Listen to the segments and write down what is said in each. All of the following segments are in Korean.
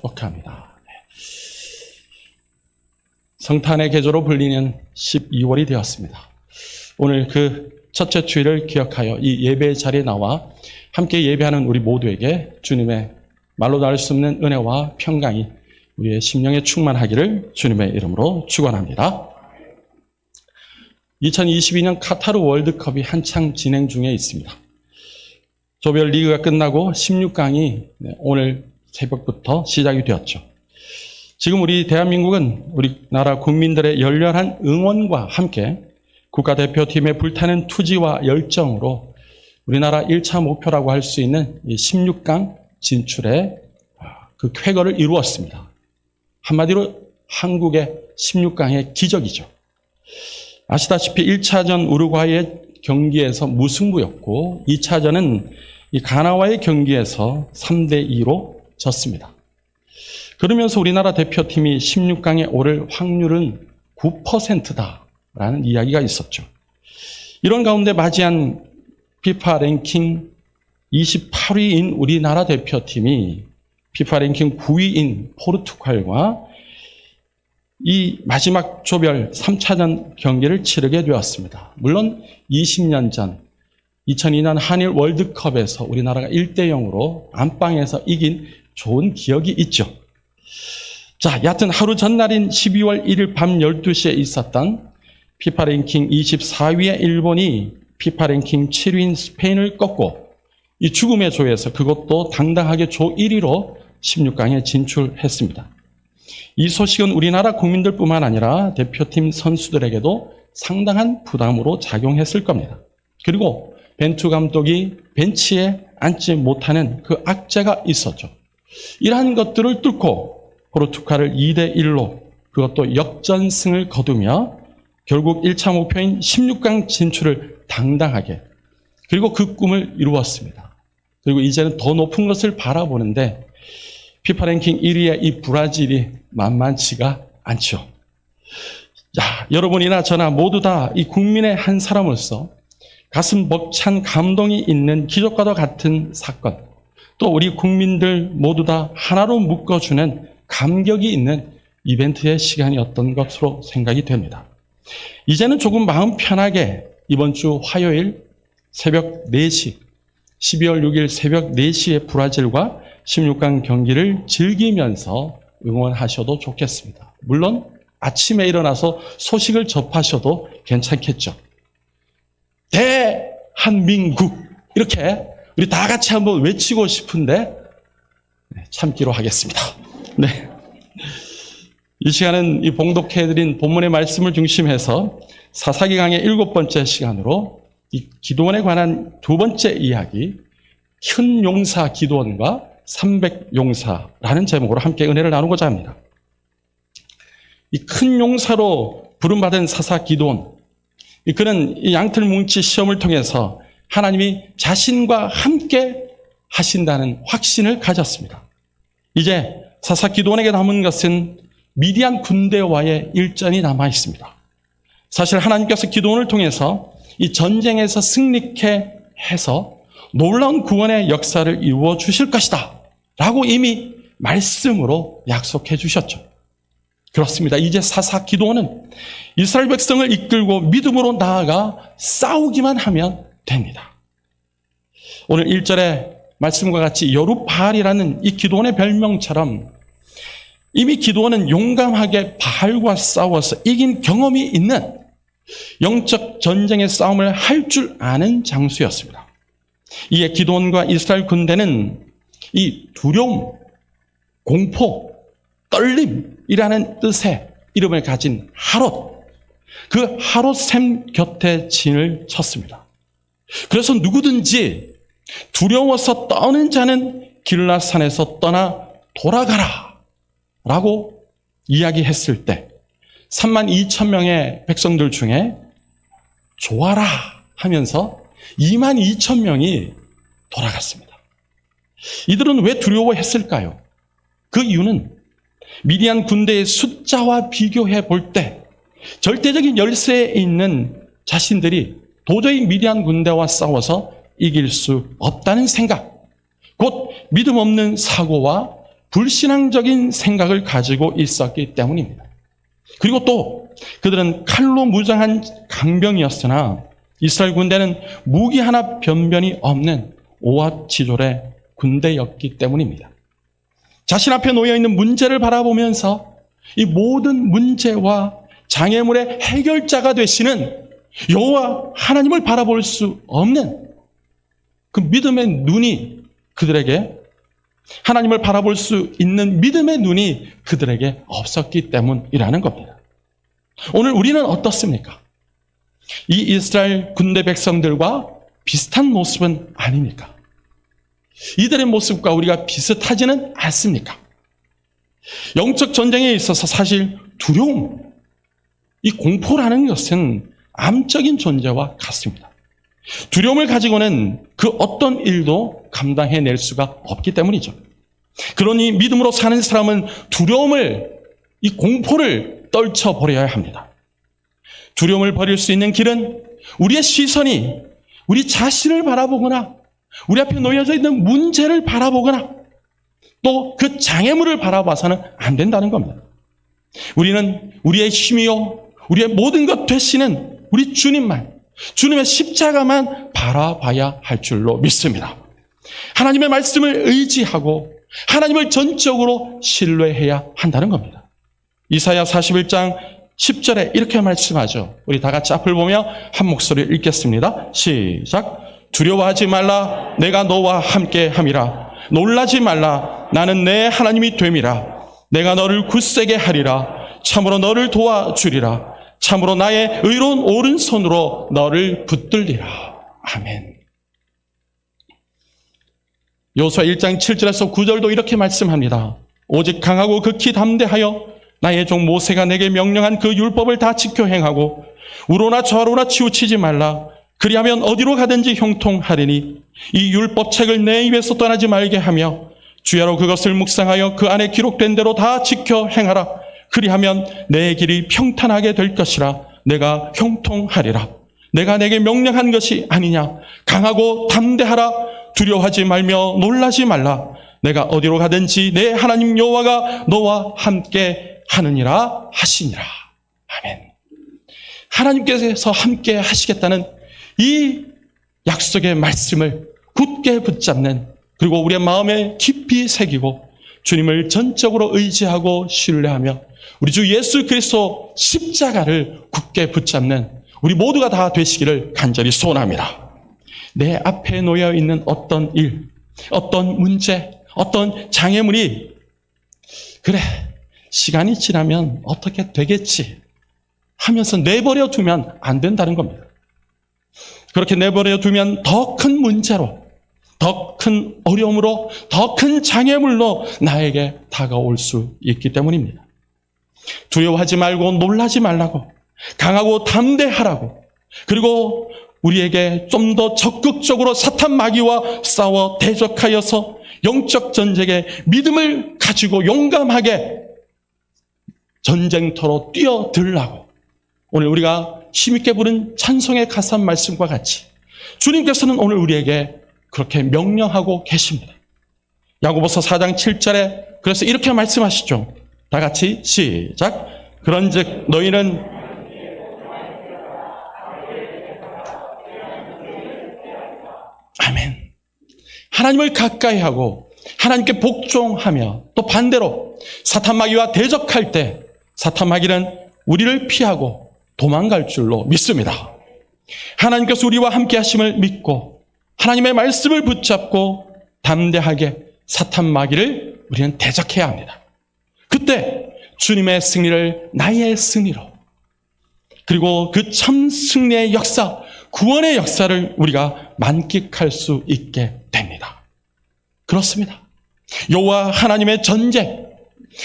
축복합니다. 네. 성탄의 계절로 불리는 12월이 되었습니다. 오늘 그 첫째 주일을 기억하여 이 예배 자리에 나와 함께 예배하는 우리 모두에게 주님의 말로 닿을 수 없는 은혜와 평강이 우리의 심령에 충만하기를 주님의 이름으로 축원합니다. 2022년 카타르 월드컵이 한창 진행 중에 있습니다. 조별 리그가 끝나고 16강이 오늘 새벽부터 시작이 되었죠. 지금 우리 대한민국은 우리나라 국민들의 열렬한 응원과 함께 국가대표팀의 불타는 투지와 열정으로 우리나라 1차 목표라고 할 수 있는 16강 진출의 그 쾌거를 이루었습니다. 한마디로 한국의 16강의 기적이죠. 아시다시피 1차전 우루과이의 경기에서 무승부였고 2차전은 이 가나와의 경기에서 3대 2로 졌습니다. 그러면서 우리나라 대표팀이 16강에 오를 확률은 9%다라는 이야기가 있었죠. 이런 가운데 맞이한 피파 랭킹 28위인 우리나라 대표팀이 피파 랭킹 9위인 포르투갈과 이 마지막 조별 3차전 경기를 치르게 되었습니다. 물론 20년 전 2002년 한일 월드컵에서 우리나라가 1대 0으로 안방에서 이긴 좋은 기억이 있죠. 자, 여하튼 하루 전날인 12월 1일 밤 12시에 있었던 피파 랭킹 24위의 일본이 피파 랭킹 7위인 스페인을 꺾고 이 죽음의 조에서 그것도 당당하게 조 1위로 16강에 진출했습니다. 이 소식은 우리나라 국민들뿐만 아니라 대표팀 선수들에게도 상당한 부담으로 작용했을 겁니다. 그리고 벤투 감독이 벤치에 앉지 못하는 그 악재가 있었죠. 이러한 것들을 뚫고 포르투갈을 2대 1로 그것도 역전승을 거두며 결국 1차 목표인 16강 진출을 당당하게 그리고 그 꿈을 이루었습니다. 그리고 이제는 더 높은 것을 바라보는데 피파 랭킹 1위의 이 브라질이 만만치가 않죠. 자, 여러분이나 저나 모두 다 이 국민의 한 사람으로서 가슴 벅찬 감동이 있는 기적과도 같은 사건, 또 우리 국민들 모두 다 하나로 묶어주는 감격이 있는 이벤트의 시간이었던 것으로 생각이 됩니다. 이제는 조금 마음 편하게 이번 주 화요일 새벽 4시, 12월 6일 새벽 4시에 브라질과 16강 경기를 즐기면서 응원하셔도 좋겠습니다. 물론 아침에 일어나서 소식을 접하셔도 괜찮겠죠. 대한민국 이렇게 우리 다 같이 한번 외치고 싶은데 참기로 하겠습니다. 네. 이 시간은 이 봉독해드린 본문의 말씀을 중심해서 사사기 강의 일곱 번째 시간으로 이 기도원에 관한 두 번째 이야기, 큰 용사 기도원과 300 용사라는 제목으로 함께 은혜를 나누고자 합니다. 이 큰 용사로 부름받은 사사 기도원, 그는 이 양틀 뭉치 시험을 통해서 하나님이 자신과 함께 하신다는 확신을 가졌습니다. 이제 사사 기도원에게 남은 것은 미디안 군대와의 일전이 남아 있습니다. 사실 하나님께서 기도원을 통해서 이 전쟁에서 승리케 해서 놀라운 구원의 역사를 이루어 주실 것이다. 라고 이미 말씀으로 약속해 주셨죠. 그렇습니다. 이제 사사 기도는 이스라엘 백성을 이끌고 믿음으로 나아가 싸우기만 하면 됩니다. 오늘 1절의 말씀과 같이 여루바알이라는 이 기도원의 별명처럼 이미 기도원은 용감하게 바알과 싸워서 이긴 경험이 있는 영적 전쟁의 싸움을 할 줄 아는 장수였습니다. 이에 기도원과 이스라엘 군대는 이 두려움, 공포, 떨림이라는 뜻의 이름을 가진 하롯, 그 하롯샘 곁에 진을 쳤습니다. 그래서 누구든지 두려워서 떠는 자는 길라산에서 떠나 돌아가라 라고 이야기했을 때 3만 2천 명의 백성들 중에 좋아라 하면서 2만 2천 명이 돌아갔습니다. 이들은 왜 두려워했을까요? 그 이유는 미디안 군대의 숫자와 비교해 볼 때 절대적인 열세에 있는 자신들이 도저히 미디안 군대와 싸워서 이길 수 없다는 생각, 곧 믿음 없는 사고와 불신앙적인 생각을 가지고 있었기 때문입니다. 그리고 또 그들은 칼로 무장한 강병이었으나 이스라엘 군대는 무기 하나 변변이 없는 오합지졸의 군대였기 때문입니다. 자신 앞에 놓여 있는 문제를 바라보면서 이 모든 문제와 장애물의 해결자가 되시는 여호와 하나님을 바라볼 수 없는 그 믿음의 눈이 그들에게 하나님을 바라볼 수 있는 믿음의 눈이 그들에게 없었기 때문이라는 겁니다. 오늘 우리는 어떻습니까? 이 이스라엘 군대 백성들과 비슷한 모습은 아닙니까? 이들의 모습과 우리가 비슷하지는 않습니까? 영적 전쟁에 있어서 사실 두려움, 이 공포라는 것은 암적인 존재와 같습니다. 두려움을 가지고는 그 어떤 일도 감당해낼 수가 없기 때문이죠. 그러니 믿음으로 사는 사람은 두려움을, 이 공포를 떨쳐버려야 합니다. 두려움을 버릴 수 있는 길은 우리의 시선이 우리 자신을 바라보거나 우리 앞에 놓여져 있는 문제를 바라보거나 또 그 장애물을 바라봐서는 안 된다는 겁니다. 우리는 우리의 힘이요, 우리의 모든 것 되시는 우리 주님만, 주님의 십자가만 바라봐야 할 줄로 믿습니다. 하나님의 말씀을 의지하고 하나님을 전적으로 신뢰해야 한다는 겁니다. 이사야 41장 10절에 이렇게 말씀하죠. 우리 다 같이 앞을 보며 한 목소리 읽겠습니다. 시작. 두려워하지 말라. 내가 너와 함께 함이라. 놀라지 말라. 나는 내 하나님이 됨이라. 내가 너를 굳세게 하리라. 참으로 너를 도와주리라. 참으로 나의 의로운 오른손으로 너를 붙들리라. 아멘. 요수아 1장 7절에서 9절도 이렇게 말씀합니다. 오직 강하고 극히 담대하여 나의 종 모세가 내게 명령한 그 율법을 다 지켜 행하고 우로나 좌로나 치우치지 말라. 그리하면 어디로 가든지 형통하리니 이 율법책을 내 입에서 떠나지 말게 하며 주야로 그것을 묵상하여 그 안에 기록된 대로 다 지켜 행하라. 그리하면 내 길이 평탄하게 될 것이라 내가 형통하리라. 내가 내게 명령한 것이 아니냐. 강하고 담대하라. 두려워하지 말며 놀라지 말라. 내가 어디로 가든지 내 하나님 여호와가 너와 함께 하느니라 하시니라. 아멘. 하나님께서 함께 하시겠다는 이 약속의 말씀을 굳게 붙잡는 그리고 우리의 마음에 깊이 새기고 주님을 전적으로 의지하고 신뢰하며 우리 주 예수 그리스도 십자가를 굳게 붙잡는 우리 모두가 다 되시기를 간절히 소원합니다. 내 앞에 놓여 있는 어떤 일, 어떤 문제, 어떤 장애물이 그래 시간이 지나면 어떻게 되겠지 하면서 내버려 두면 안 된다는 겁니다. 그렇게 내버려 두면 더 큰 문제로, 더 큰 어려움으로, 더 큰 장애물로 나에게 다가올 수 있기 때문입니다. 두려워하지 말고 놀라지 말라고, 강하고 담대하라고, 그리고 우리에게 좀 더 적극적으로 사탄 마귀와 싸워 대적하여서 영적 전쟁에 믿음을 가지고 용감하게 전쟁터로 뛰어들라고 오늘 우리가 힘있게 부른 찬송의 가사한 말씀과 같이 주님께서는 오늘 우리에게 그렇게 명령하고 계십니다. 야고보서 4장 7절에 그래서 이렇게 말씀하시죠. 다 같이 시작. 그런즉 너희는 아멘. 하나님을 가까이 하고 하나님께 복종하며 또 반대로 사탄 마귀와 대적할 때 사탄 마귀는 우리를 피하고 도망갈 줄로 믿습니다. 하나님께서 우리와 함께 하심을 믿고 하나님의 말씀을 붙잡고 담대하게 사탄 마귀를 우리는 대적해야 합니다. 그때 주님의 승리를 나의 승리로 그리고 그 참 승리의 역사, 구원의 역사를 우리가 만끽할 수 있게 됩니다. 그렇습니다. 여호와 하나님의 전쟁,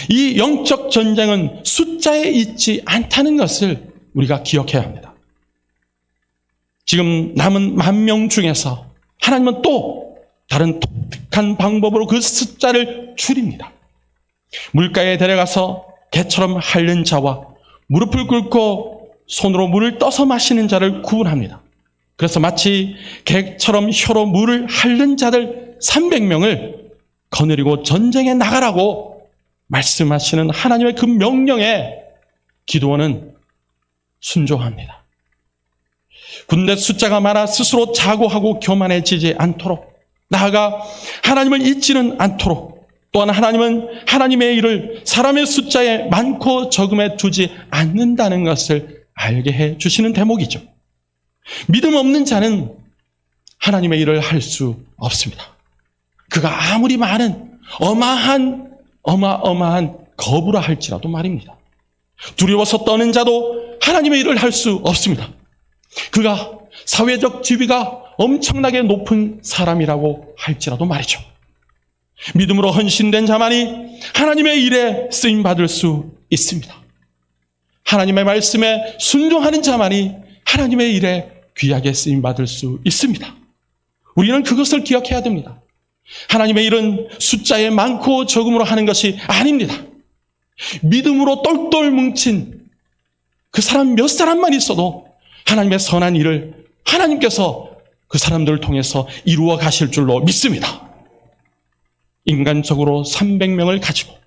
이 영적 전쟁은 숫자에 있지 않다는 것을 우리가 기억해야 합니다. 지금 남은 만 명 중에서 하나님은 또 다른 독특한 방법으로 그 숫자를 줄입니다. 물가에 데려가서 개처럼 핥는 자와 무릎을 꿇고 손으로 물을 떠서 마시는 자를 구분합니다. 그래서 마치 개처럼 혀로 물을 핥는 자들 300명을 거느리고 전쟁에 나가라고 말씀하시는 하나님의 그 명령에 기도원은 순종합니다. 군대 숫자가 많아 스스로 자고하고 교만해지지 않도록 나아가 하나님을 잊지는 않도록 또한 하나님은 하나님의 일을 사람의 숫자에 많고 적음에 두지 않는다는 것을 알게 해 주시는 대목이죠. 믿음 없는 자는 하나님의 일을 할 수 없습니다. 그가 아무리 많은 어마한 어마어마한 거부라 할지라도 말입니다. 두려워서 떠는 자도 하나님의 일을 할 수 없습니다. 그가 사회적 지위가 엄청나게 높은 사람이라고 할지라도 말이죠. 믿음으로 헌신된 자만이 하나님의 일에 쓰임 받을 수 있습니다. 하나님의 말씀에 순종하는 자만이 하나님의 일에 귀하게 쓰임 받을 수 있습니다. 우리는 그것을 기억해야 됩니다. 하나님의 일은 숫자에 많고 적음으로 하는 것이 아닙니다. 믿음으로 똘똘 뭉친 그 사람 몇 사람만 있어도 하나님의 선한 일을 하나님께서 그 사람들을 통해서 이루어 가실 줄로 믿습니다. 인간적으로 300명을 가지고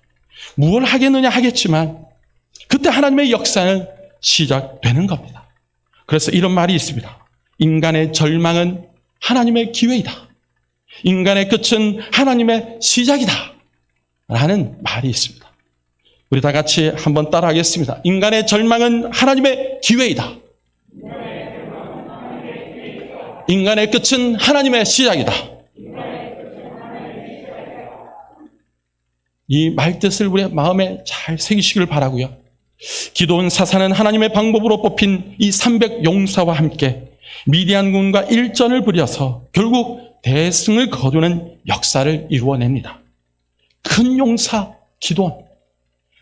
무엇을 하겠느냐 하겠지만 그때 하나님의 역사는 시작되는 겁니다. 그래서 이런 말이 있습니다. 인간의 절망은 하나님의 기회이다. 인간의 끝은 하나님의 시작이다. 라는 말이 있습니다. 우리 다 같이 한번 따라하겠습니다. 인간의 절망은 하나님의 기회이다. 인간의 끝은 하나님의 시작이다. 이 말뜻을 우리의 마음에 잘 새기시길 바라고요. 기도원 사사는 하나님의 방법으로 뽑힌 이 300 용사와 함께 미디안군과 일전을 벌여서 결국 대승을 거두는 역사를 이루어냅니다. 큰 용사 기도원.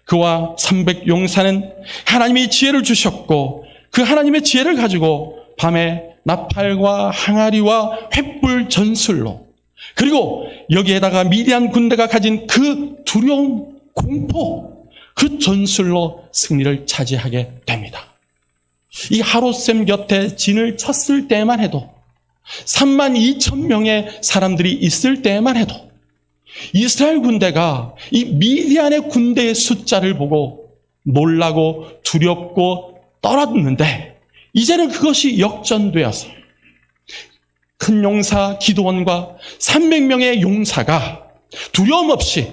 그와 300 용사는 하나님이 지혜를 주셨고 그 하나님의 지혜를 가지고 밤에 나팔과 항아리와 횃불 전술로 그리고 여기에다가 미디안 군대가 가진 그 두려움, 공포, 그 전술로 승리를 차지하게 됩니다. 이 하루쌤 곁에 진을 쳤을 때만 해도 3만 2천 명의 사람들이 있을 때만 해도 이스라엘 군대가 이 미디안의 군대의 숫자를 보고 놀라고 두렵고 떨었는데 이제는 그것이 역전되어서 큰 용사 기도원과 300명의 용사가 두려움 없이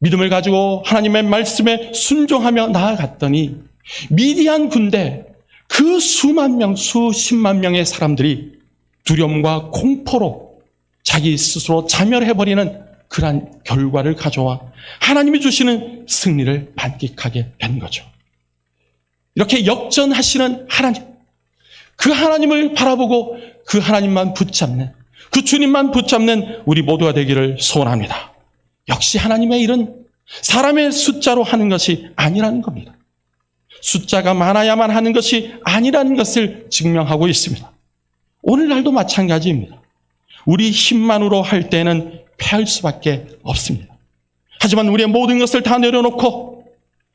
믿음을 가지고 하나님의 말씀에 순종하며 나아갔더니 미디안 군대 그 수만 명, 수십만 명의 사람들이 두려움과 공포로 자기 스스로 자멸해버리는 그러한 결과를 가져와 하나님이 주시는 승리를 만끽하게 된 거죠. 이렇게 역전하시는 하나님, 그 하나님을 바라보고 그 하나님만 붙잡는, 그 주님만 붙잡는 우리 모두가 되기를 소원합니다. 역시 하나님의 일은 사람의 숫자로 하는 것이 아니라는 겁니다. 숫자가 많아야만 하는 것이 아니라는 것을 증명하고 있습니다. 오늘날도 마찬가지입니다. 우리 힘만으로 할 때는 패할 수밖에 없습니다. 하지만 우리의 모든 것을 다 내려놓고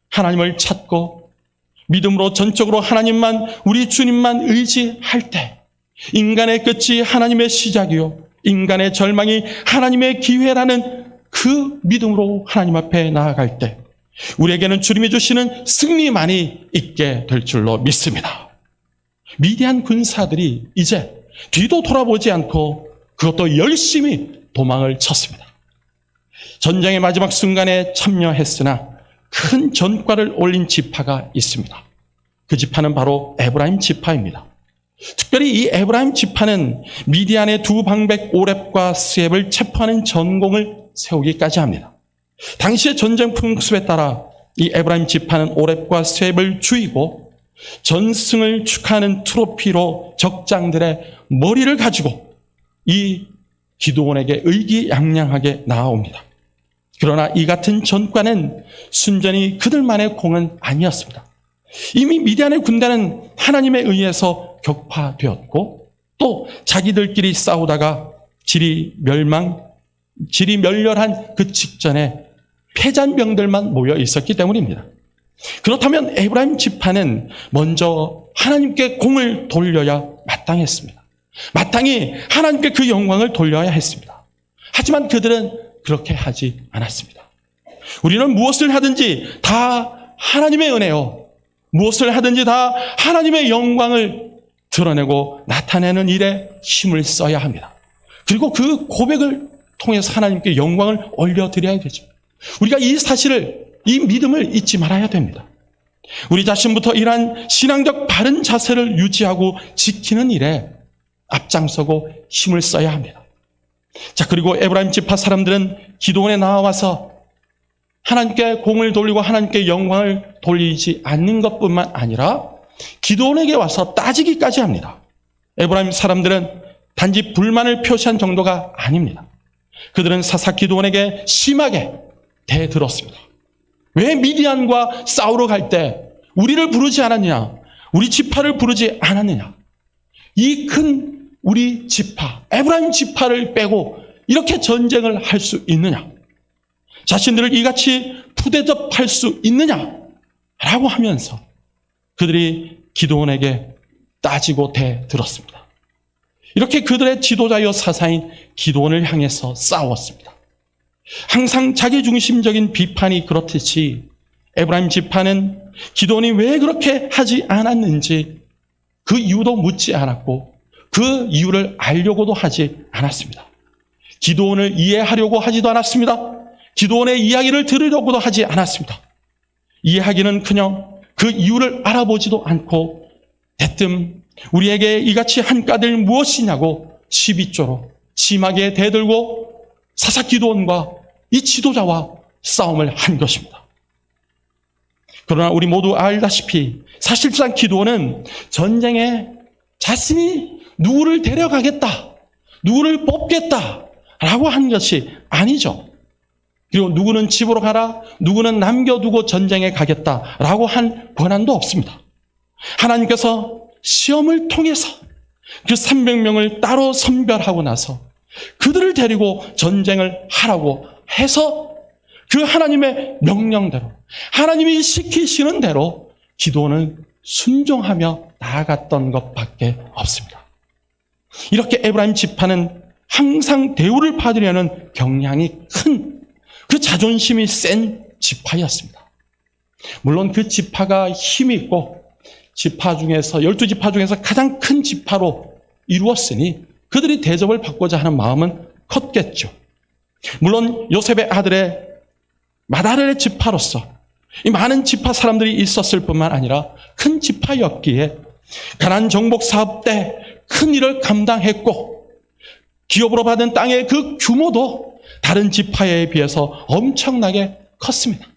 하나님을 찾고 믿음으로 전적으로 하나님만, 우리 주님만 의지할 때 인간의 끝이 하나님의 시작이요. 인간의 절망이 하나님의 기회라는 그 믿음으로 하나님 앞에 나아갈 때 우리에게는 주님이 주시는 승리만이 있게 될 줄로 믿습니다. 미디안 군사들이 이제 뒤도 돌아보지 않고 그것도 열심히 도망을 쳤습니다. 전쟁의 마지막 순간에 참여했으나 큰 전과를 올린 지파가 있습니다. 그 지파는 바로 에브라임 지파입니다. 특별히 이 에브라임 지파는 미디안의 두 방백 오랩과 스앱을 체포하는 전공을 세우기까지 합니다. 당시의 전쟁 풍습에 따라 이 에브라임 지파는 오랩과 스앱을 주이고 전승을 축하하는 트로피로 적장들의 머리를 가지고 이 기도원에게 의기양양하게 나아옵니다. 그러나 이 같은 전과는 순전히 그들만의 공은 아니었습니다. 이미 미디안의 군대는 하나님에 의해서 격파되었고 또 자기들끼리 싸우다가 질이 멸망, 질이 멸렬한 그 직전에 패잔병들만 모여 있었기 때문입니다. 그렇다면 에브라임 지파는 먼저 하나님께 공을 돌려야 마땅했습니다. 마땅히 하나님께 그 영광을 돌려야 했습니다. 하지만 그들은 그렇게 하지 않았습니다. 우리는 무엇을 하든지 다 하나님의 은혜요. 무엇을 하든지 다 하나님의 영광을 드러내고 나타내는 일에 힘을 써야 합니다. 그리고 그 고백을 통해서 하나님께 영광을 올려드려야 되죠. 우리가 이 사실을, 이 믿음을 잊지 말아야 됩니다. 우리 자신부터 이러한 신앙적 바른 자세를 유지하고 지키는 일에 앞장서고 힘을 써야 합니다. 자, 그리고 에브라임 지파 사람들은 기도원에 나와서 하나님께 공을 돌리고 하나님께 영광을 돌리지 않는 것뿐만 아니라 기도원에게 와서 따지기까지 합니다. 에브라임 사람들은 단지 불만을 표시한 정도가 아닙니다. 그들은 사사 기도원에게 심하게 대들었습니다. 왜 미디안과 싸우러 갈 때 우리를 부르지 않았느냐? 우리 지파를 부르지 않았느냐? 이 큰 우리 지파, 에브라임 지파를 빼고 이렇게 전쟁을 할 수 있느냐? 자신들을 이같이 푸대접할 수 있느냐? 라고 하면서 그들이 기도원에게 따지고 대들었습니다. 이렇게 그들의 지도자여 사사인 기도원을 향해서 싸웠습니다. 항상 자기중심적인 비판이 그렇듯이 에브라임 지파는 기도원이 왜 그렇게 하지 않았는지 그 이유도 묻지 않았고 그 이유를 알려고도 하지 않았습니다. 기도원을 이해하려고 하지도 않았습니다. 기도원의 이야기를 들으려고도 하지 않았습니다. 이해하기는 그냥 그 이유를 알아보지도 않고 대뜸 우리에게 이같이 한 까들 무엇이냐고 12조로 심하게 대들고 사사 기도원과 이 지도자와 싸움을 한 것입니다. 그러나 우리 모두 알다시피 사실상 기도원은 전쟁에 자신이 누구를 데려가겠다, 누구를 뽑겠다 라고 한 것이 아니죠. 그리고 누구는 집으로 가라, 누구는 남겨두고 전쟁에 가겠다 라고 한 권한도 없습니다. 하나님께서 시험을 통해서 그 300명을 따로 선별하고 나서 그들을 데리고 전쟁을 하라고 해서 그 하나님의 명령대로 하나님이 시키시는 대로 기도는 순종하며 나아갔던 것밖에 없습니다. 이렇게 에브라임 지파는 항상 대우를 받으려는 경향이 큰 그 자존심이 센 지파였습니다. 물론 그 지파가 힘이 있고 지파 중에서 열두 지파 중에서 가장 큰 지파로 이루었으니 그들이 대접을 받고자 하는 마음은 컸겠죠. 물론 요셉의 아들의 마다렐의 지파로서 이 많은 지파 사람들이 있었을 뿐만 아니라 큰 지파였기에 가난 정복 사업 때 큰 일을 감당했고 기업으로 받은 땅의 그 규모도 다른 지파에 비해서 엄청나게 컸습니다.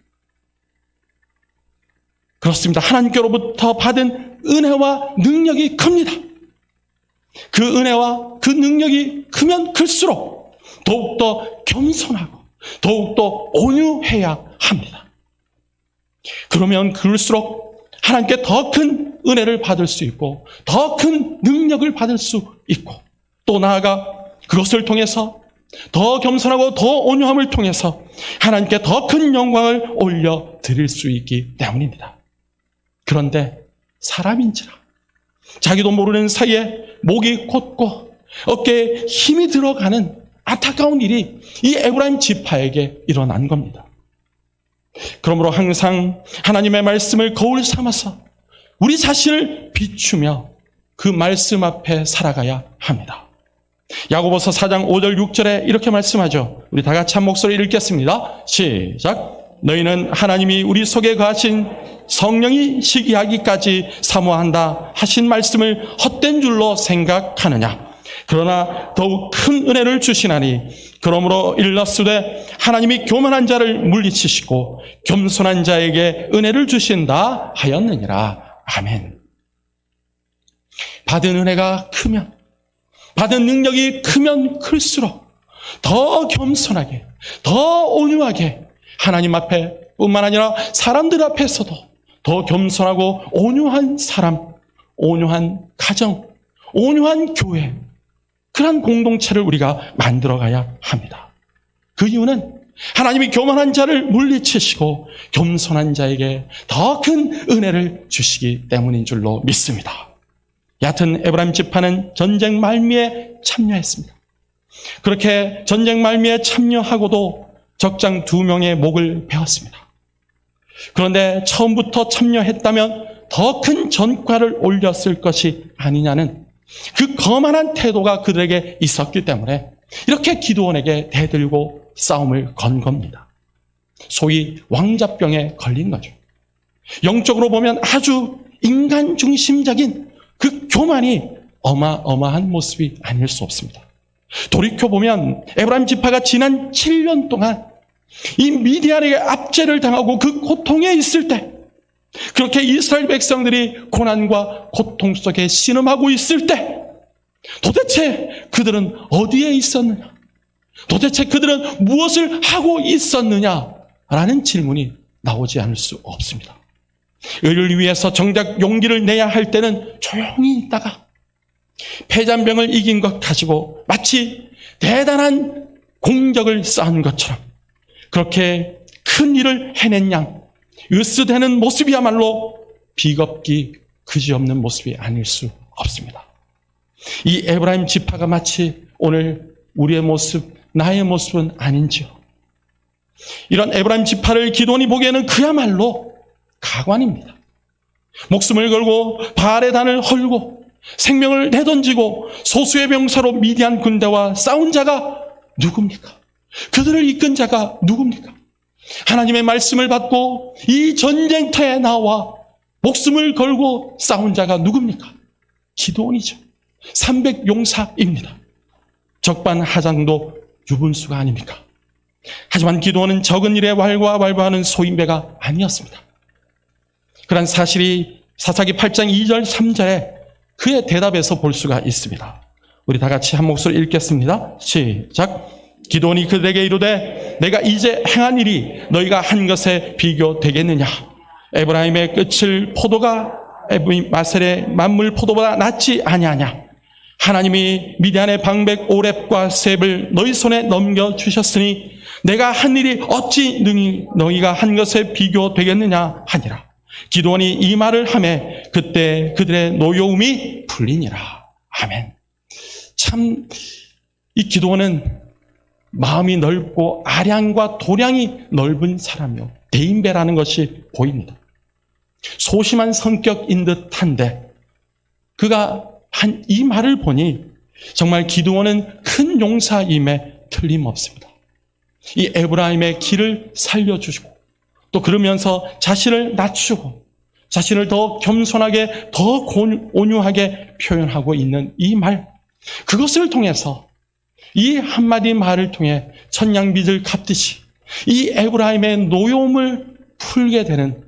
그렇습니다. 하나님께로부터 받은 은혜와 능력이 큽니다. 그 은혜와 그 능력이 크면 클수록 더욱더 겸손하고 더욱더 온유해야 합니다. 그러면 그럴수록 하나님께 더 큰 은혜를 받을 수 있고 더 큰 능력을 받을 수 있고 또 나아가 그것을 통해서 더 겸손하고 더 온유함을 통해서 하나님께 더 큰 영광을 올려 드릴 수 있기 때문입니다. 그런데 사람인지라 자기도 모르는 사이에 목이 곧고 어깨에 힘이 들어가는 안타까운 일이 이 에브라임 지파에게 일어난 겁니다. 그러므로 항상 하나님의 말씀을 거울 삼아서 우리 자신을 비추며 그 말씀 앞에 살아가야 합니다. 야고보서 4장 5절 6절에 이렇게 말씀하죠. 우리 다 같이 한 목소리 읽겠습니다. 시작. 너희는 하나님이 우리 속에 거하신 성령이 시기하기까지 사모한다 하신 말씀을 헛된 줄로 생각하느냐. 그러나 더욱 큰 은혜를 주시나니 그러므로 일러스되 하나님이 교만한 자를 물리치시고 겸손한 자에게 은혜를 주신다 하였느니라. 아멘. 받은 은혜가 크면 받은 능력이 크면 클수록 더 겸손하게, 더 온유하게 하나님 앞에 뿐만 아니라 사람들 앞에서도 더 겸손하고 온유한 사람, 온유한 가정, 온유한 교회, 그러한 공동체를 우리가 만들어 가야 합니다. 그 이유는 하나님이 교만한 자를 물리치시고 겸손한 자에게 더 큰 은혜를 주시기 때문인 줄로 믿습니다. 얕은 에브라임 지파는 전쟁 말미에 참여했습니다. 그렇게 전쟁 말미에 참여하고도 적장 두 명의 목을 베었습니다. 그런데 처음부터 참여했다면 더 큰 전과를 올렸을 것이 아니냐는 그 거만한 태도가 그들에게 있었기 때문에 이렇게 기도원에게 대들고 싸움을 건 겁니다. 소위 왕자병에 걸린 거죠. 영적으로 보면 아주 인간 중심적인 그 교만이 어마어마한 모습이 아닐 수 없습니다. 돌이켜 보면 에브라임 지파가 지난 7년 동안 이 미디안에게 압제를 당하고 그 고통에 있을 때 그렇게 이스라엘 백성들이 고난과 고통 속에 신음하고 있을 때 도대체 그들은 어디에 있었느냐? 도대체 그들은 무엇을 하고 있었느냐? 라는 질문이 나오지 않을 수 없습니다. 의를 위해서 정작 용기를 내야 할 때는 조용히 있다가 폐잔병을 이긴 것 가지고 마치 대단한 공적을 쌓은 것처럼 그렇게 큰 일을 양 으스대는 모습이야말로 비겁기 그지없는 모습이 아닐 수 없습니다. 이 에브라임 지파가 마치 오늘 우리의 모습, 나의 모습은 아닌지요. 이런 에브라임 지파를 기도니 보기에는 그야말로 가관입니다. 목숨을 걸고 바알의 단을 헐고 생명을 내던지고 소수의 병사로 미디안 군대와 싸운 자가 누굽니까? 그들을 이끈 자가 누굽니까? 하나님의 말씀을 받고 이 전쟁터에 나와 목숨을 걸고 싸운 자가 누굽니까? 기도원이죠. 300용사입니다. 적반하장도 유분수가 아닙니까? 하지만 기도원은 적은 일에 왈가왈부하는 소인배가 아니었습니다. 그런 사실이 사사기 8장 2절 3절에 그의 대답에서 볼 수가 있습니다. 우리 다 같이 한 목소리 읽겠습니다. 시작. 기도원이 그들에게 이르되 내가 이제 행한 일이 너희가 한 것에 비교되겠느냐? 에브라임의 끝을 포도가 마셀의 만물 포도보다 낫지 아니하냐? 하나님이 미디안의 방백 오랩과 셉을 너희 손에 넘겨 주셨으니 내가 한 일이 어찌 능히 너희가 한 것에 비교되겠느냐 하니라. 기도원이 이 말을 하매 그때 그들의 노여움이 풀리니라. 아멘. 참 이 기도원은 마음이 넓고 아량과 도량이 넓은 사람이요. 대인배라는 것이 보입니다. 소심한 성격인 듯한데 그가 한 이 말을 보니 정말 기도원은 큰 용사임에 틀림없습니다. 이 에브라임의 길을 살려주시고 또 그러면서 자신을 낮추고 자신을 더 겸손하게 더 온유하게 표현하고 있는 이 말 그것을 통해서 이 한마디 말을 통해 천냥빚을 갚듯이 이 에브라임의 노여움을 풀게 되는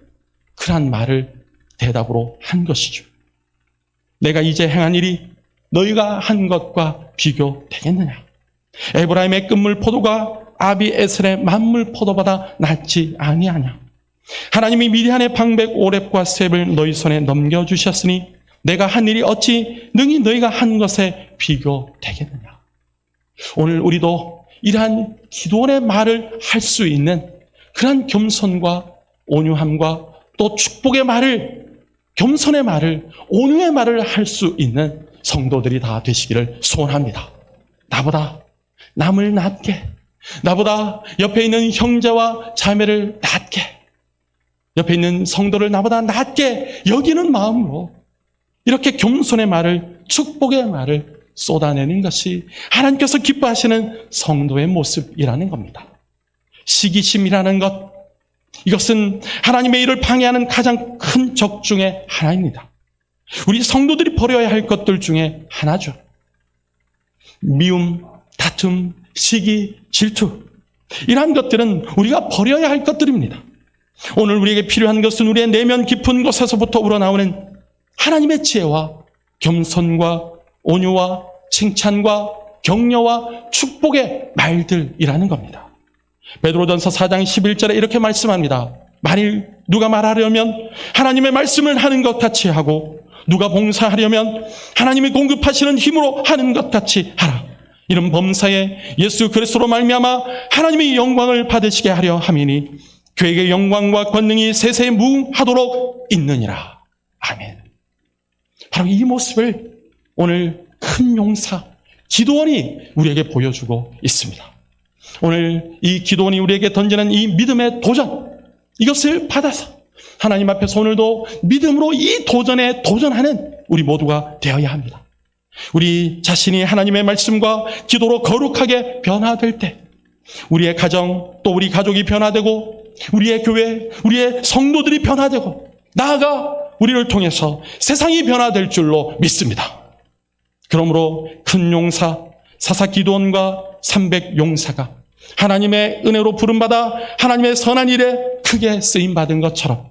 그러한 말을 대답으로 한 것이죠. 내가 이제 행한 일이 너희가 한 것과 비교되겠느냐? 에브라임의 끝물 포도가 아비에셀의 만물 포도보다 낫지 아니하냐? 하나님이 미디안의 방백 오랩과 셉을 너희 손에 넘겨주셨으니 내가 한 일이 어찌 능히 너희가 한 것에 비교되겠느냐? 오늘 우리도 이러한 기도원의 말을 할 수 있는 그러한 겸손과 온유함과 또 축복의 말을 겸손의 말을 온유의 말을 할 수 있는 성도들이 다 되시기를 소원합니다. 나보다 남을 낮게 나보다 옆에 있는 형제와 자매를 낮게 옆에 있는 성도를 나보다 낮게 여기는 마음으로 이렇게 겸손의 말을 축복의 말을 쏟아내는 것이 하나님께서 기뻐하시는 성도의 모습이라는 겁니다. 시기심이라는 것, 이것은 하나님의 일을 방해하는 가장 큰 적 중에 하나입니다. 우리 성도들이 버려야 할 것들 중에 하나죠. 미움, 다툼, 시기, 질투. 이러한 것들은 우리가 버려야 할 것들입니다. 오늘 우리에게 필요한 것은 우리의 내면 깊은 곳에서부터 우러나오는 하나님의 지혜와 겸손과 온유와 칭찬과 격려와 축복의 말들이라는 겁니다. 베드로전서 4장 11절에 이렇게 말씀합니다. 만일 누가 말하려면 하나님의 말씀을 하는 것 같이 하고 누가 봉사하려면 하나님이 공급하시는 힘으로 하는 것 같이 하라. 이런 범사에 예수 그리스도로 말미암아 하나님의 영광을 받으시게 하려 함이니 그에게 영광과 권능이 세세에 무하도록 있느니라. 아멘. 바로 이 모습을 오늘 큰 용사, 기도원이 우리에게 보여주고 있습니다. 오늘 이 기도원이 우리에게 던지는 이 믿음의 도전, 이것을 받아서 하나님 앞에서 오늘도 믿음으로 이 도전에 도전하는 우리 모두가 되어야 합니다. 우리 자신이 하나님의 말씀과 기도로 거룩하게 변화될 때, 우리의 가정, 또 우리 가족이 변화되고, 우리의 교회, 우리의 성도들이 변화되고, 나아가 우리를 통해서 세상이 변화될 줄로 믿습니다. 그러므로 큰 용사, 사사 기도원과 300 용사가 하나님의 은혜로 부름받아 하나님의 선한 일에 크게 쓰임 받은 것처럼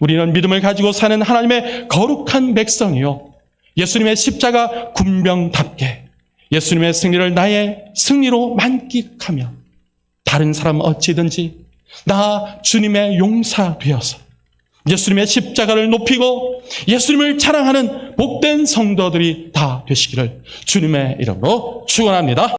우리는 믿음을 가지고 사는 하나님의 거룩한 백성이요. 예수님의 십자가 군병답게 예수님의 승리를 나의 승리로 만끽하며 다른 사람 어찌든지 나 주님의 용사 되어서 예수님의 십자가를 높이고 예수님을 자랑하는 복된 성도들이 다 되시기를 주님의 이름으로 축원합니다.